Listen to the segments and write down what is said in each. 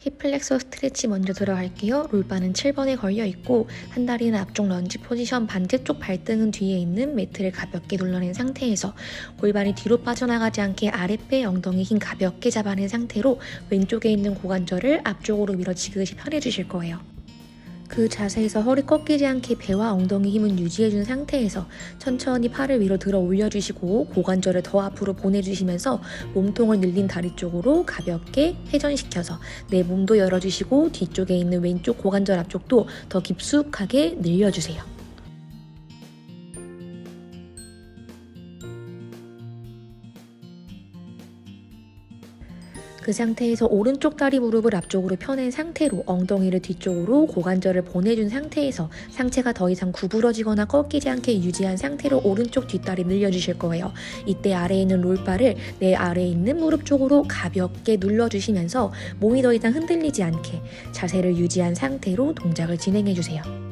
힙플렉서 스트레치 먼저 들어갈게요. 롤바는 7번에 걸려 있고 한 다리는 앞쪽 런지 포지션 반대쪽 발등은 뒤에 있는 매트를 가볍게 눌러낸 상태에서 골반이 뒤로 빠져나가지 않게 아랫배 엉덩이 힘 가볍게 잡아낸 상태로 왼쪽에 있는 고관절을 앞쪽으로 밀어 지그시 펴내주실 거예요. 그 자세에서 허리 꺾이지 않게 배와 엉덩이 힘은 유지해준 상태에서 천천히 팔을 위로 들어 올려주시고 고관절을 더 앞으로 보내주시면서 몸통을 늘린 다리 쪽으로 가볍게 회전시켜서 내 몸도 열어주시고 뒤쪽에 있는 왼쪽 고관절 앞쪽도 더 깊숙하게 늘려주세요. 그 상태에서 오른쪽 다리 무릎을 앞쪽으로 펴낸 상태로 엉덩이를 뒤쪽으로 고관절을 보내준 상태에서 상체가 더 이상 구부러지거나 꺾이지 않게 유지한 상태로 오른쪽 뒷다리 늘려주실 거예요. 이때 아래에 있는 롤바를 내 아래에 있는 무릎 쪽으로 가볍게 눌러주시면서 몸이 더 이상 흔들리지 않게 자세를 유지한 상태로 동작을 진행해주세요.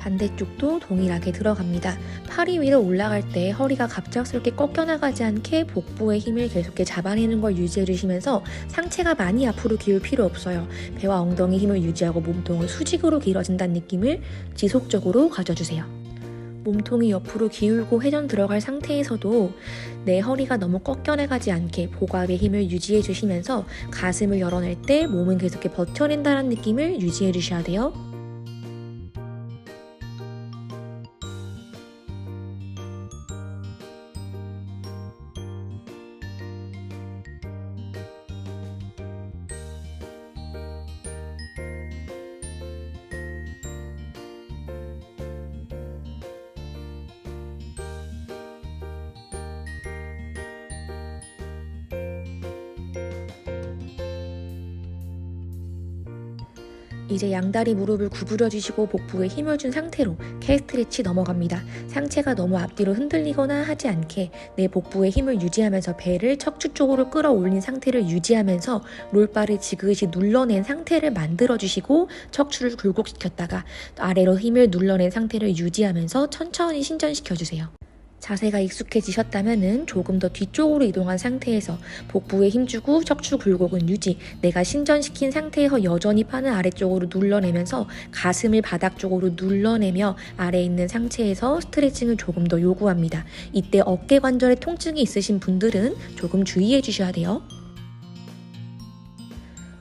반대쪽도 동일하게 들어갑니다. 팔이 위로 올라갈 때 허리가 갑작스럽게 꺾여나가지 않게 복부의 힘을 계속해 잡아내는 걸 유지해 주시면서 상체가 많이 앞으로 기울 필요 없어요. 배와 엉덩이 힘을 유지하고 몸통은 수직으로 길어진다는 느낌을 지속적으로 가져주세요. 몸통이 옆으로 기울고 회전 들어갈 상태에서도 내 허리가 너무 꺾여나가지 않게 복압의 힘을 유지해 주시면서 가슴을 열어낼 때 몸은 계속해 버텨낸다는 느낌을 유지해 주셔야 돼요. 이제 양다리 무릎을 구부려 주시고 복부에 힘을 준 상태로 캐스트레치 넘어갑니다. 상체가 너무 앞뒤로 흔들리거나 하지 않게 내 복부에 힘을 유지하면서 배를 척추 쪽으로 끌어올린 상태를 유지하면서 롤바를 지그시 눌러낸 상태를 만들어 주시고 척추를 굴곡시켰다가 아래로 힘을 눌러낸 상태를 유지하면서 천천히 신전시켜 주세요. 자세가 익숙해지셨다면 조금 더 뒤쪽으로 이동한 상태에서 복부에 힘주고 척추 굴곡은 유지, 내가 신전시킨 상태에서 여전히 판을 아래쪽으로 눌러내면서 가슴을 바닥 쪽으로 눌러내며 아래에 있는 상체에서 스트레칭을 조금 더 요구합니다. 이때 어깨 관절에 통증이 있으신 분들은 조금 주의해 주셔야 돼요.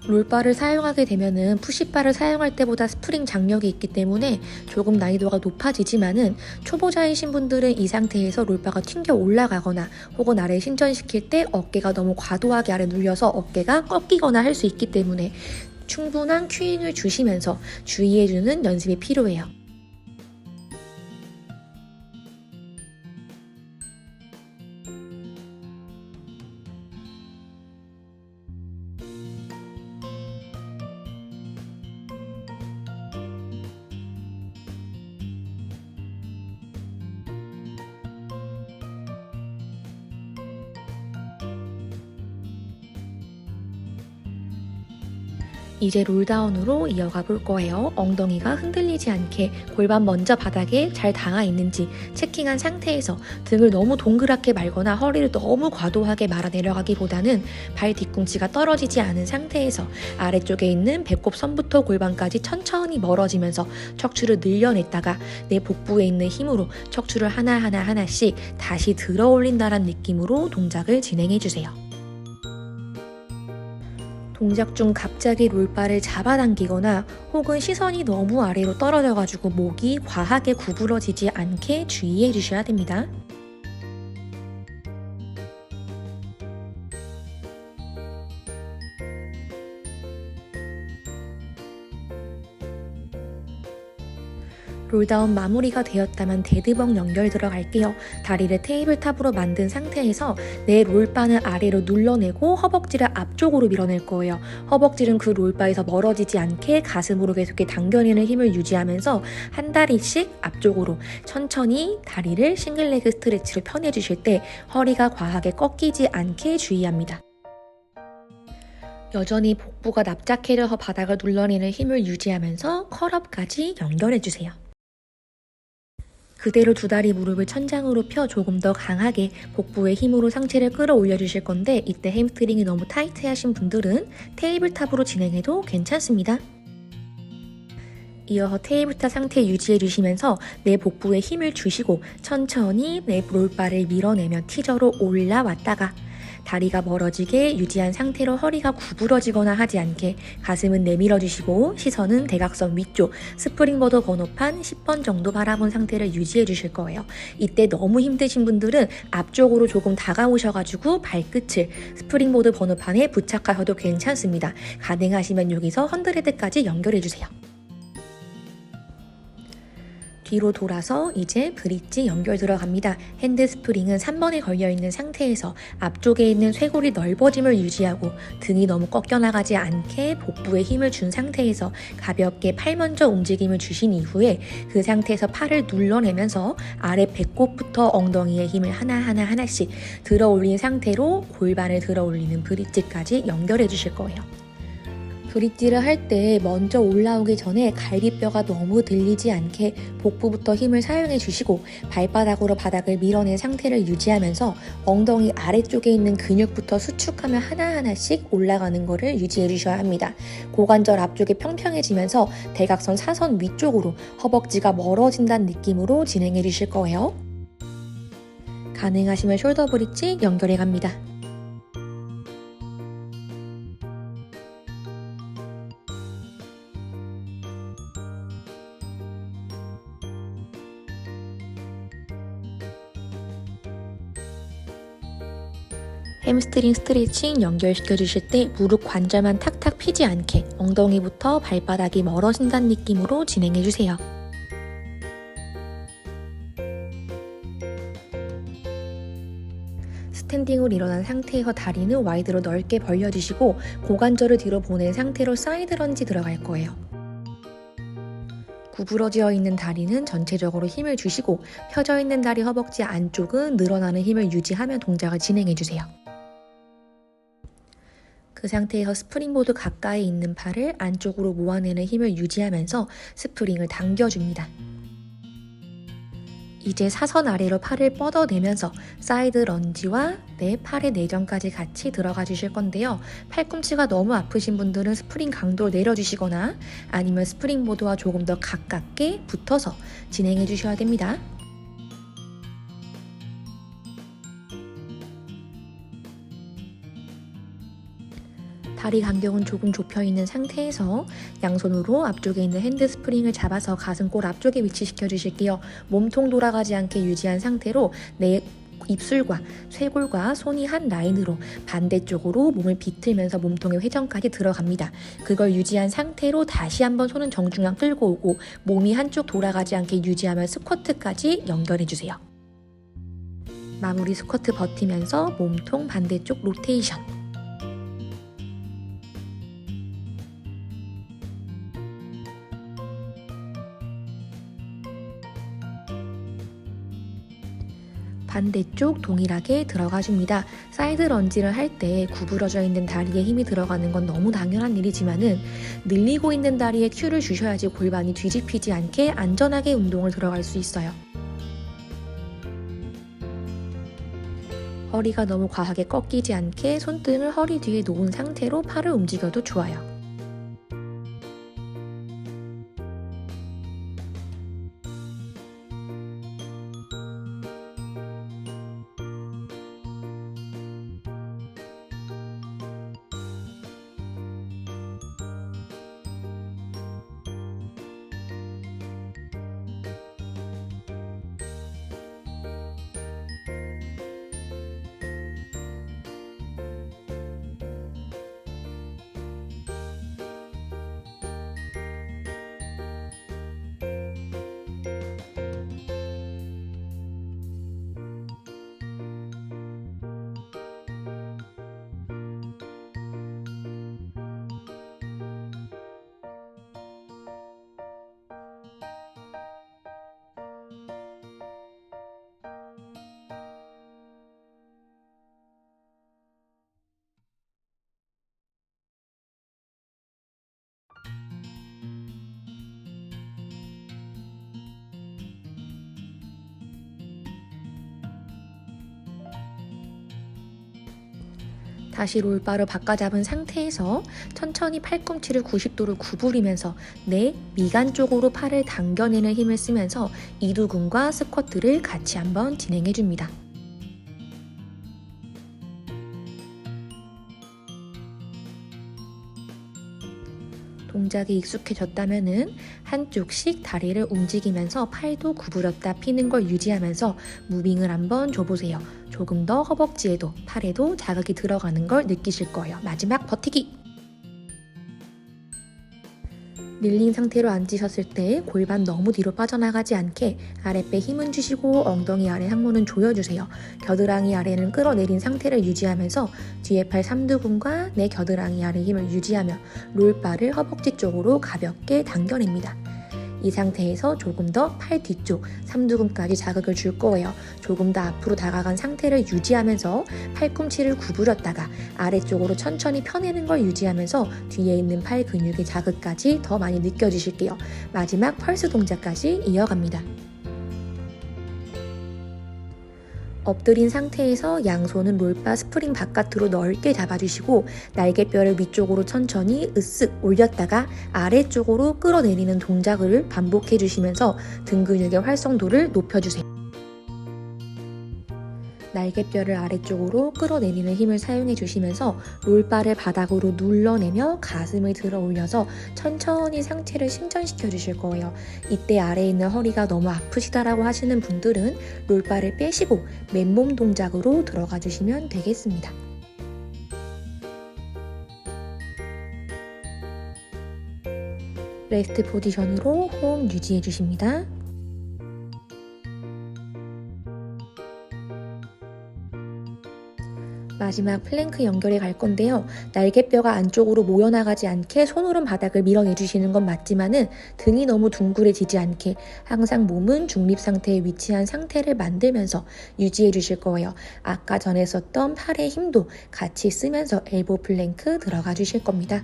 롤바를 사용하게 되면은 푸시바를 사용할 때보다 스프링 장력이 있기 때문에 조금 난이도가 높아지지만은 초보자이신 분들은 이 상태에서 롤바가 튕겨 올라가거나 혹은 아래 신전시킬 때 어깨가 너무 과도하게 아래 눌려서 어깨가 꺾이거나 할 수 있기 때문에 충분한 큐잉을 주시면서 주의해주는 연습이 필요해요. 이제 롤다운으로 이어가 볼 거예요. 엉덩이가 흔들리지 않게 골반 먼저 바닥에 잘 닿아 있는지 체킹한 상태에서 등을 너무 동그랗게 말거나 허리를 너무 과도하게 말아 내려가기보다는 발 뒤꿈치가 떨어지지 않은 상태에서 아래쪽에 있는 배꼽 선부터 골반까지 천천히 멀어지면서 척추를 늘려냈다가 내 복부에 있는 힘으로 척추를 하나하나 하나씩 다시 들어 올린다는 느낌으로 동작을 진행해 주세요. 동작 중 갑자기 롤바를 잡아당기거나 혹은 시선이 너무 아래로 떨어져가지고 목이 과하게 구부러지지 않게 주의해 주셔야 됩니다. 롤다운 마무리가 되었다면 데드벅 연결 들어갈게요. 다리를 테이블탑으로 만든 상태에서 내 롤바는 아래로 눌러내고 허벅지를 앞쪽으로 밀어낼 거예요. 허벅지는 그 롤바에서 멀어지지 않게 가슴으로 계속해 당겨내는 힘을 유지하면서 한 다리씩 앞쪽으로 천천히 다리를 싱글레그 스트레치를 펴내주실 때 허리가 과하게 꺾이지 않게 주의합니다. 여전히 복부가 납작해져서 바닥을 눌러내는 힘을 유지하면서 컬업까지 연결해주세요. 그대로 두 다리 무릎을 천장으로 펴 조금 더 강하게 복부의 힘으로 상체를 끌어올려 주실 건데 이때 햄스트링이 너무 타이트하신 분들은 테이블탑으로 진행해도 괜찮습니다. 이어서 테이블탑 상태 유지해 주시면서 내 복부에 힘을 주시고 천천히 내 롤바를 밀어내며 티저로 올라왔다가 다리가 멀어지게 유지한 상태로 허리가 구부러지거나 하지 않게 가슴은 내밀어 주시고 시선은 대각선 위쪽 스프링보드 번호판 10번 정도 바라본 상태를 유지해 주실 거예요. 이때 너무 힘드신 분들은 앞쪽으로 조금 다가오셔가지고 발끝을 스프링보드 번호판에 부착하셔도 괜찮습니다. 가능하시면 여기서 헌드레드까지 연결해 주세요. 뒤로 돌아서 이제 브릿지 연결 들어갑니다. 핸드 스프링은 3번에 걸려 있는 상태에서 앞쪽에 있는 쇄골이 넓어짐을 유지하고 등이 너무 꺾여 나가지 않게 복부에 힘을 준 상태에서 가볍게 팔 먼저 움직임을 주신 이후에 그 상태에서 팔을 눌러내면서 아래 배꼽부터 엉덩이에 힘을 하나하나 하나씩 들어 올린 상태로 골반을 들어 올리는 브릿지까지 연결해 주실 거예요. 브릿지를 할 때 먼저 올라오기 전에 갈비뼈가 너무 들리지 않게 복부부터 힘을 사용해 주시고 발바닥으로 바닥을 밀어낸 상태를 유지하면서 엉덩이 아래쪽에 있는 근육부터 수축하며 하나하나씩 올라가는 것을 유지해 주셔야 합니다. 고관절 앞쪽이 평평해지면서 대각선 사선 위쪽으로 허벅지가 멀어진다는 느낌으로 진행해 주실 거예요. 가능하시면 숄더 브릿지 연결해 갑니다. 햄스트링 스트레칭 연결시켜 주실 때 무릎 관절만 탁탁 피지 않게 엉덩이부터 발바닥이 멀어진다는 느낌으로 진행해 주세요. 스탠딩으로 일어난 상태에서 다리는 와이드로 넓게 벌려주시고 고관절을 뒤로 보낸 상태로 사이드 런지 들어갈 거예요. 구부러져 있는 다리는 전체적으로 힘을 주시고 펴져 있는 다리 허벅지 안쪽은 늘어나는 힘을 유지하며 동작을 진행해 주세요. 그 상태에서 스프링보드 가까이 있는 팔을 안쪽으로 모아내는 힘을 유지하면서 스프링을 당겨줍니다. 이제 사선 아래로 팔을 뻗어내면서 사이드 런지와 내 팔의 내전까지 같이 들어가 주실 건데요. 팔꿈치가 너무 아프신 분들은 스프링 강도를 내려주시거나 아니면 스프링보드와 조금 더 가깝게 붙어서 진행해 주셔야 됩니다. 다리 간격은 조금 좁혀 있는 상태에서 양손으로 앞쪽에 있는 핸드 스프링을 잡아서 가슴골 앞쪽에 위치시켜 주실게요. 몸통 돌아가지 않게 유지한 상태로 내 입술과 쇄골과 손이 한 라인으로 반대쪽으로 몸을 비틀면서 몸통의 회전까지 들어갑니다. 그걸 유지한 상태로 다시 한번 손은 정중앙 끌고 오고 몸이 한쪽 돌아가지 않게 유지하며 스쿼트까지 연결해 주세요. 마무리 스쿼트 버티면서 몸통 반대쪽 로테이션. 반대쪽 동일하게 들어가 줍니다. 사이드 런지를 할 때 구부러져 있는 다리에 힘이 들어가는 건 너무 당연한 일이지만은 늘리고 있는 다리에 큐를 주셔야지 골반이 뒤집히지 않게 안전하게 운동을 들어갈 수 있어요. 허리가 너무 과하게 꺾이지 않게 손등을 허리 뒤에 놓은 상태로 팔을 움직여도 좋아요. 다시 롤바로 바꿔잡은 상태에서 천천히 팔꿈치를 90도로 구부리면서 내 미간 쪽으로 팔을 당겨내는 힘을 쓰면서 이두근과 스쿼트를 같이 한번 진행해 줍니다. 동작이 익숙해졌다면은 한쪽씩 다리를 움직이면서 팔도 구부렸다 피는 걸 유지하면서 무빙을 한번 줘보세요. 조금 더 허벅지에도 팔에도 자극이 들어가는 걸 느끼실 거예요. 마지막 버티기! 밀린 상태로 앉으셨을 때 골반 너무 뒤로 빠져나가지 않게 아랫배 힘은 주시고 엉덩이 아래 항문은 조여주세요. 겨드랑이 아래는 끌어내린 상태를 유지하면서 뒤에 팔 삼두근과 내 겨드랑이 아래 힘을 유지하며 롤바를 허벅지 쪽으로 가볍게 당겨냅니다. 이 상태에서 조금 더 팔 뒤쪽, 삼두근까지 자극을 줄 거예요. 조금 더 앞으로 다가간 상태를 유지하면서 팔꿈치를 구부렸다가 아래쪽으로 천천히 펴내는 걸 유지하면서 뒤에 있는 팔 근육의 자극까지 더 많이 느껴주실게요. 마지막 펄스 동작까지 이어갑니다. 엎드린 상태에서 양손은 롤바 스프링 바깥으로 넓게 잡아주시고 날개뼈를 위쪽으로 천천히 으쓱 올렸다가 아래쪽으로 끌어내리는 동작을 반복해 주시면서 등 근육의 활성도를 높여주세요. 날개뼈를 아래쪽으로 끌어내리는 힘을 사용해 주시면서 롤바를 바닥으로 눌러내며 가슴을 들어 올려서 천천히 상체를 신전시켜 주실 거예요. 이때 아래에 있는 허리가 너무 아프시다라고 하시는 분들은 롤바를 빼시고 맨몸 동작으로 들어가 주시면 되겠습니다. 레스트 포지션으로 호흡 유지해 주십니다. 마지막 플랭크 연결해 갈 건데요. 날개뼈가 안쪽으로 모여나가지 않게 손으로 바닥을 밀어내 주시는 건 맞지만은 등이 너무 둥그레지지 않게 항상 몸은 중립 상태에 위치한 상태를 만들면서 유지해 주실 거예요. 아까 전에 썼던 팔의 힘도 같이 쓰면서 엘보 플랭크 들어가 주실 겁니다.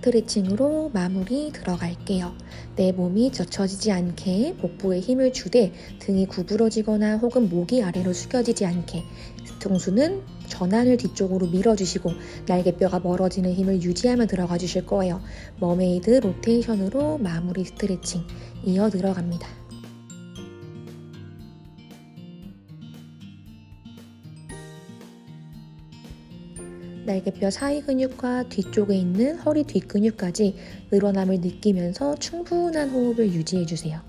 스트레칭으로 마무리 들어갈게요. 내 몸이 젖혀지지 않게 복부에 힘을 주되 등이 구부러지거나 혹은 목이 아래로 숙여지지 않게 뒤통수는 전환을 뒤쪽으로 밀어주시고 날개뼈가 멀어지는 힘을 유지하며 들어가 주실 거예요. 머메이드 로테이션으로 마무리 스트레칭 이어 들어갑니다. 날개뼈 사이 근육과 뒤쪽에 있는 허리 뒷근육까지 늘어남을 느끼면서 충분한 호흡을 유지해 주세요.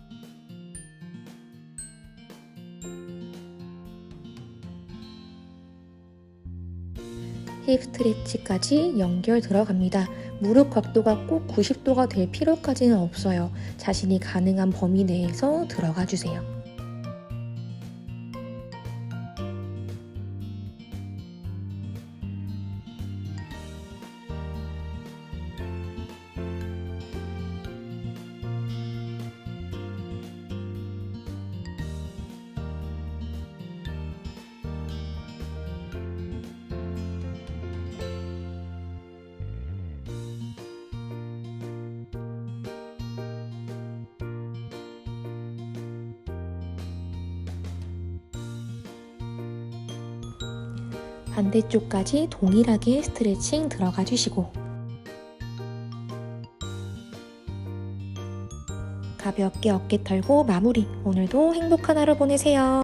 힙 스트레치까지 연결 들어갑니다. 무릎 각도가 꼭 90도가 될 필요까지는 없어요. 자신이 가능한 범위 내에서 들어가 주세요. 반대쪽까지 동일하게 스트레칭 들어가 주시고 가볍게 어깨 털고 마무리. 오늘도 행복한 하루 보내세요.